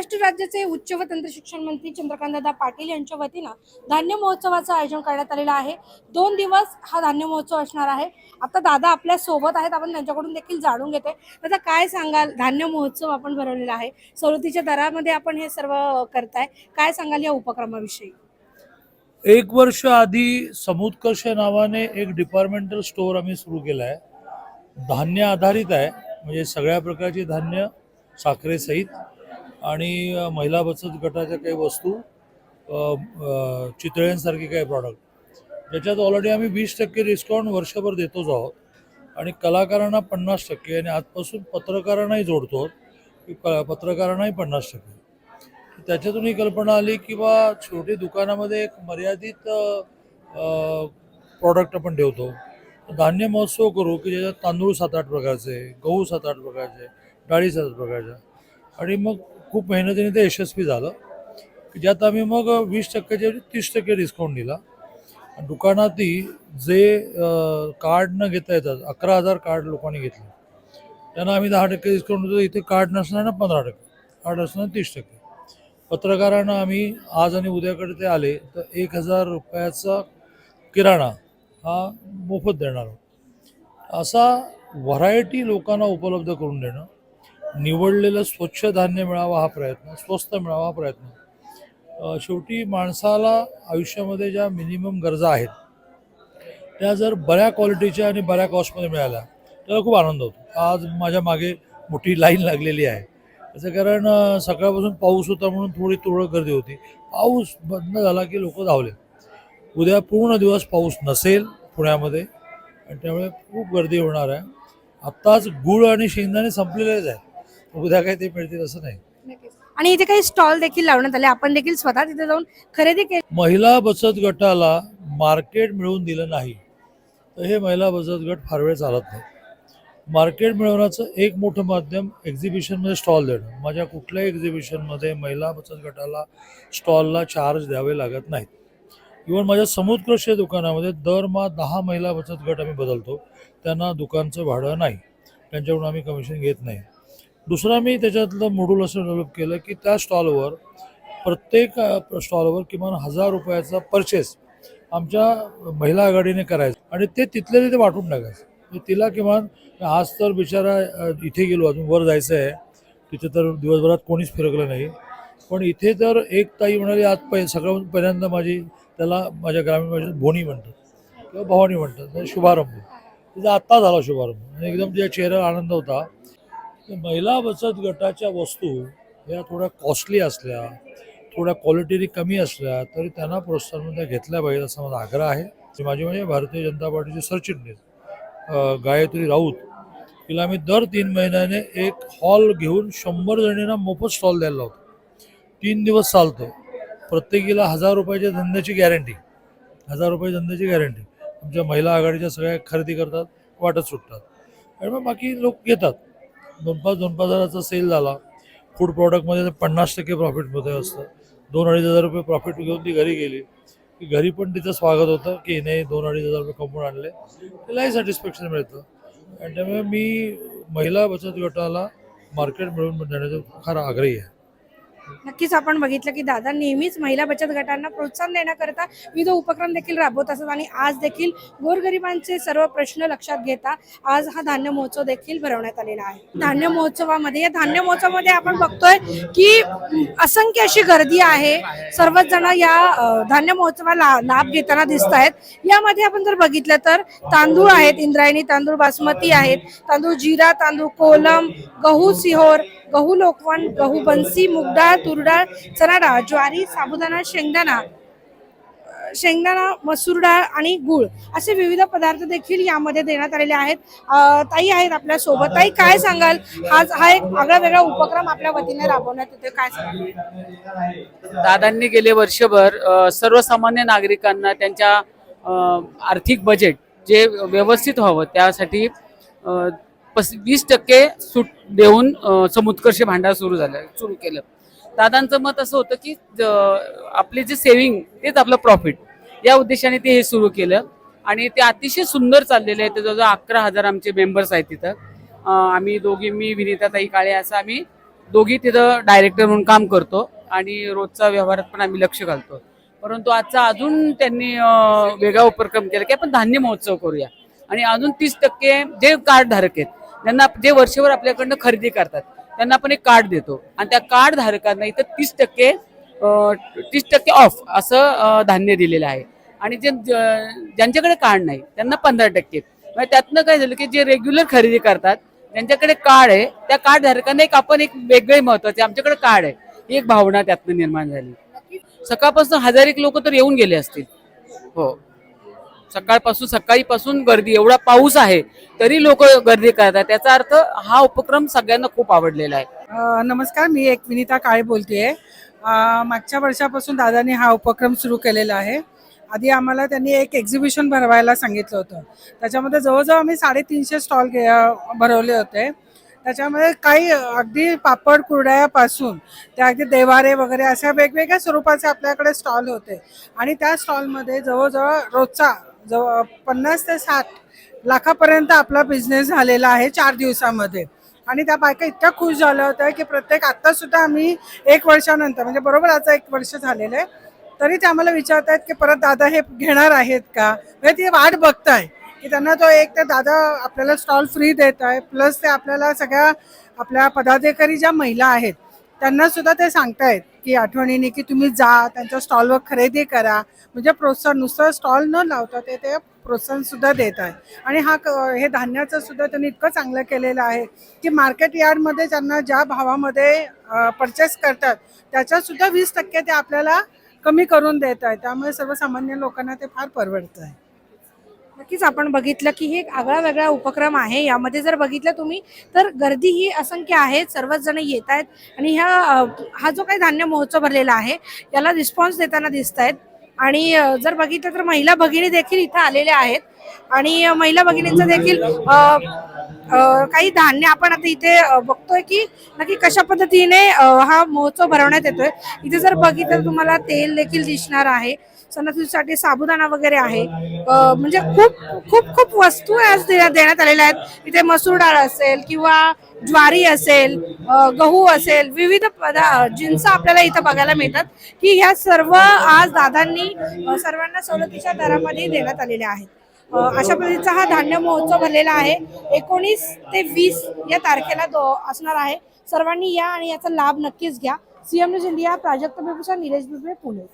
महाराष्ट्र राज्याचे उच्च व तंत्र शिक्षण मंत्री चंद्रकांतदादा पाटील यांच्या वतीनं धान्य महोत्सवाचं आयोजन करण्यात आलेलं आहे. दोन दिवस हा धान्य महोत्सव असणार आहे. आता दादा आपल्यासोबत आहेत. आपण त्यांच्याकडून देखील जाणून घेते. दादा काय सांगाल? धान्य महोत्सव आपण भरवलेला आहे. सवलतीच्या दरामध्ये आपण हे सर्व करताय. काय सांगाल या उपक्रमाविषयी? एक वर्ष आधी समुत्कर्ष नावाने एक डिपार्टमेंटल स्टोअर आम्ही सुरू केलं आहे. धान्य आधारित आहे. म्हणजे सगळ्या प्रकारचे धान्य साखरेसहित. आणि महिला बचत गटाच्या काही वस्तू चितळ्यांसारखे काही प्रॉडक्ट ज्याच्यात ऑलरेडी आम्ही वीस टक्के डिस्काउंट वर्षभर देतोच आहोत. आणि कलाकारांना पन्नास टक्के आणि आजपासून पत्रकारांनाही जोडतो की प पत्रकारांनाही पन्नास टक्के. त्याच्यातून ही कल्पना आली की बा छोटी दुकानामध्ये एक मर्यादित प्रॉडक्ट आपण ठेवतो. धान्य महोत्सव करू की ज्याच्यात तांदूळ सात आठ प्रकारचे गहू सात आठ प्रकारचे डाळी सात आठ प्रकारच्या. आणि मग खूप मेहनतीने ते यशस्वी झालं. ज्यात आम्ही मग वीस टक्क्याच्या तीस टक्के डिस्काउंट दिला. दुकानातही जे कार्ड न घेता येतात अकरा हजार कार्ड लोकांनी घेतले. त्यांना आम्ही दहा टक्के डिस्काउंट देतो. इथे कार्ड नसणाऱ्यांना पंधरा टक्के. कार्ड असणार तीस टक्के. पत्रकारांना आम्ही आज आणि उद्याकडे ते आले तर एक हजार रुपयाचा किराणा हा मोफत देणार आहोत. असा व्हरायटी लोकांना उपलब्ध करून देणं निवडलेलं स्वच्छ धान्य मिळावा हा प्रयत्न स्वस्त मिळावा हा प्रयत्न. शेवटी माणसाला आयुष्यामध्ये ज्या मिनिमम गरजा आहेत त्या जर बऱ्या क्वालिटीच्या आणि बऱ्या कॉस्टमध्ये मिळाल्या त्याला खूप आनंद होतो. आज माझ्या मागे मोठी लाईन लागलेली आहे. त्याचं कारण सकाळपासून पाऊस होता म्हणून थोडी तुरळक गर्दी होती. पाऊस बंद झाला की लोक धावले. उद्या पूर्ण दिवस पाऊस नसेल पुण्यामध्ये आणि त्यामुळे खूप गर्दी होणार आहे. आत्ताच गुळ आणि शेंगदाणे संपलेलेच आहेत. उद्या काही ते मिळतील असं नाही. आणि इथे काही स्टॉल देखील लावण्यात आले. आपण देखील स्वतः तिथे जाऊन खरेदी केली. महिला बचत गटाला मार्केट मिळवून दिलं नाही. तर हे महिला बचत गट फार वेळ चालत नाही. मार्केट मिळवण्याचं एक मोठं माध्यम एक्झिबिशनमध्ये स्टॉल देणं. माझ्या कुठल्याही एक्झिबिशनमध्ये महिला बचत गटाला स्टॉलला चार्ज द्यावे लागत नाहीत. इवन माझ्या समुत्कृष्ट दुकानामध्ये दरमहा दहा महिला बचत गट आम्ही बदलतो. त्यांना दुकानचं भाडं नाही. त्यांच्याकडून आम्ही कमिशन घेत नाही. दुसरा मी त्याच्यातलं मॉड्यूल असं डेव्हलप केलं की त्या स्टॉलवर प्रत्येक स्टॉलवर किमान हजार रुपयाचा परचेस आमच्या महिला आघाडीने करायचं. आणि ते तिथले तिथे वाटून टाकायचं. म्हणजे तिला किमान आज तर बिचारा इथे गेलो अजून वर जायचं आहे. तिथे तर दिवसभरात कोणीच फिरकलं नाही. पण इथे तर एक ताई म्हणाली आज पहि सगळं पहिल्यांदा माझी त्याला माझ्या ग्रामीण भाषेत भोणी म्हणतात किंवा भवानी म्हणतात. म्हणजे शुभारंभ. तिचा आत्ता झाला शुभारंभ. आणि एकदम तिच्या चेहऱ्यावर आनंद होता. तर महिला बचत गटाच्या वस्तू या थोड्या कॉस्टली असल्या थोड्या क्वालिटीने कमी असल्या तरी त्यांना प्रोत्साहन त्या घेतल्या पाहिजे असा माझा आग्रह आहे. ती माझी म्हणजे भारतीय जनता पार्टीचे सरचिटणीस गायत्री राऊत तिला आम्ही दर तीन महिन्याने एक हॉल घेऊन शंभर जणींना मोफत स्टॉल द्यायला लावतो. तीन दिवस चालतो प्रत्येकीला हजार रुपयाच्या धंद्याची गॅरंटी हजार रुपये धंद्याची गॅरंटी आमच्या महिला आघाडीच्या सगळ्या खरेदी करतात वाटत सुटतात. आणि मग बाकी लोक घेतात दोन पाच दोन पाच हजाराचा सेल झाला. फूड प्रॉडक्टमध्ये पन्नास टक्के प्रॉफिटमध्ये असतं. दोन अडीच हजार रुपये प्रॉफिट घेऊन ती घरी गेली. की घरी पण तिचं स्वागत होतं की नाही दोन अडीच हजार रुपये कमवून आणले. त्यालाही सॅटिस्फॅक्शन मिळतं. आणि त्यामुळे मी महिला बचत गटाला मार्केट मिळवून देण्याचा फार आग्रही आहे. नक्कीच आपण बघितलं की दादा नेहमीच महिला बचत गटांना प्रोत्साहन देण्याकरता विविध उपक्रम देखील राबवत असतात आणि आज देखील गोरगरिबांचे सर्व प्रश्न लक्षात घेता आज हा धान्य महोत्सव देखील भरवण्यात आलेला आहे. धान्य महोत्सवामध्ये या धान्य महोत्सवामध्ये आपण बघतोय की असंख्य अशी गर्दी आहे. सर्वच जण या धान्य महोत्सवाला लाभ घेताना दिसत आहेत. यामध्ये आपण जर बघितलं तर तांदूळ आहेत इंद्रायणी तांदूळ बासमती आहेत. तांदूळ जिरा तांदूळ कोलम गहू सिहोर गहू लोकवण गहू बन्सी मुगडाळ तुरडाळ चणाडाळ ज्वारी साबुदाणा शेंगदाणा शेंगदाणा मसूर डाळ आणि गुळ असे विविध पदार्थ देखील यामध्ये देण्यात आलेले आहेत. ताई आहेत आपल्यासोबत. ताई काय सांगाल? हा हा एक आगळा वेगळा उपक्रम आपल्या वतीने राबवण्यात येतो काय सांगाल? दादांनी गेले वर्षभर सर्वसामान्य नागरिकांना त्यांच्या आर्थिक बजेट जे व्यवस्थित व्हावं त्यासाठी पस वीस टक्के सूट देऊन समुत्कर्ष भांडार सुरू झालं सुरू केलं. दादांचं मत असं होतं की आपले जे सेव्हिंग तेच आपलं प्रॉफिट या उद्देशाने ते हे सुरू केलं. आणि ते अतिशय सुंदर चाललेले आहे. जवळजवळ अकरा हजार आमचे मेंबर्स आहेत तिथं. आम्ही दोघी मी विनिताताई काळे असं आम्ही दोघी तिथं डायरेक्टर म्हणून काम करतो. आणि रोजचा व्यवहारात पण आम्ही लक्ष घालतो. परंतु आजचा अजून त्यांनी वेगळा उपक्रम केला की आपण धान्य महोत्सव करूया. आणि अजून तीस टक्के जे कार्डधारक आहेत त्यांना जे वर्षभर आपल्याकडनं खरेदी करतात त्यांना आपण एक कार्ड देतो. आणि त्या कार्ड धारकांना इथं तीस टक्के तीस टक्के ऑफ असं धान्य दिलेलं आहे. आणि जे ज- ज्यांच्याकडे कार्ड नाही त्यांना पंधरा टक्के. म्हणजे त्यातनं काय झालं की जे रेग्युलर खरेदी करतात ज्यांच्याकडे कार्ड आहे त्या कार्ड धारकांना एक आपण एक वेगळे महत्त्वाचे आमच्याकडे कार्ड आहे. ही एक भावना त्यातनं निर्माण झाली. सकाळपासून हजार एक लोक तर येऊन गेले असतील. हो. सकाळपासून सकाळीपासून गर्दी एवढा पाऊस आहे तरी लोक गर्दी करतात त्याचा अर्थ हा उपक्रम सगळ्यांना खूप आवडलेला आहे. नमस्कार मी एक विनिता काळे बोलतेय. मागच्या वर्षापासून दादाने हा उपक्रम सुरू केलेला आहे. आधी आम्हाला त्यांनी एक एक्झिबिशन भरवायला सांगितलं होतं. त्याच्यामध्ये जवळजवळ आम्ही साडेतीनशे स्टॉल भरवले होते. त्याच्यामध्ये काही अगदी पापड कुरड्यापासून त्या अगदी देवारे वगैरे अशा वेगवेगळ्या स्वरूपाचे आपल्याकडे स्टॉल होते. आणि त्या स्टॉलमध्ये जवळजवळ रोजचा जवळ पन्नास ते साठ लाखापर्यंत आपला बिझनेस झालेला आहे चार दिवसामध्ये. आणि त्या बायका इतक्या खुश झाल्या होत्या की प्रत्येक आत्तासुद्धा आम्ही एक वर्षानंतर म्हणजे बरोबर आता एक वर्ष झालेलं आहे तरी ते आम्हाला विचारत आहेत की परत दादा हे घेणार आहेत का? म्हणजे ती वाट बघताय की त्यांना तो एक तर दादा आपल्याला स्टॉल फ्री देत आहे प्लस ते आपल्याला सगळ्या आपल्या पदाधिकारी ज्या महिला आहेत त्यांना सुद्धा ते सांगतायत की आठवणीने की तुम्ही जा त्यांच्या स्टॉलवर खरेदी करा. म्हणजे प्रोत्साहन नुसतं स्टॉल न लावता ते ते प्रोत्साहन सुद्धा देत आहे आणि हा क- हे धान्याचं सुद्धा त्यांनी इतकं चांगलं केलेलं आहे की मार्केट यार्डमध्ये ज्यांना ज्या भावामध्ये परचेस करतात त्याच्यातसुद्धा वीस टक्के ते आपल्याला कमी करून देत आहे त्यामुळे सर्वसामान्य लोकांना ते फार परवडतं आहे नक्कीच आपण बघितलं की हे एक आगळा वेगळा उपक्रम आहे. यामध्ये जर बघितलं तुम्ही तर गर्दी ही असंख्य आहे. सर्वच जण येत आहेत आणि ह्या हा जो काही धान्य महोत्सव भरलेला आहे याला रिस्पॉन्स देताना दिसत आहेत. आणि जर बघितलं तर महिला भगिनी देखील इथं आलेल्या आहेत. आणि महिला भगिनींचं देखील काही धान्य आपण आता इथे बघतोय की नक्की कशा पद्धतीने हा महोत्सव भरवण्यात येतोय. इथे जर बघितलं तर तुम्हाला तेल देखील दिसणार आहे. सणासुदीसाठी साबुदाणा वगैरे आहे. म्हणजे खूप खूप खूप वस्तू आज देण्यात आलेल्या आहेत. इथे मसूर डाळ असेल किंवा ज्वारी असेल गहू असेल विविध पदा जिन्स आपल्याला इथं बघायला मिळतात की ह्या सर्व आज दादांनी सर्वांना सवलतीच्या दरामध्ये देण्यात आलेल्या आहेत. अशा पद्धतीचा हा धान्य महोत्सव भरलेला आहे. एकोणीस ते वीस या तारखेला असणार आहे. सर्वांनी या आणि याचा लाभ नक्कीच घ्या. CM news India Prajakt Bebusa Nilesh Bibe Pune.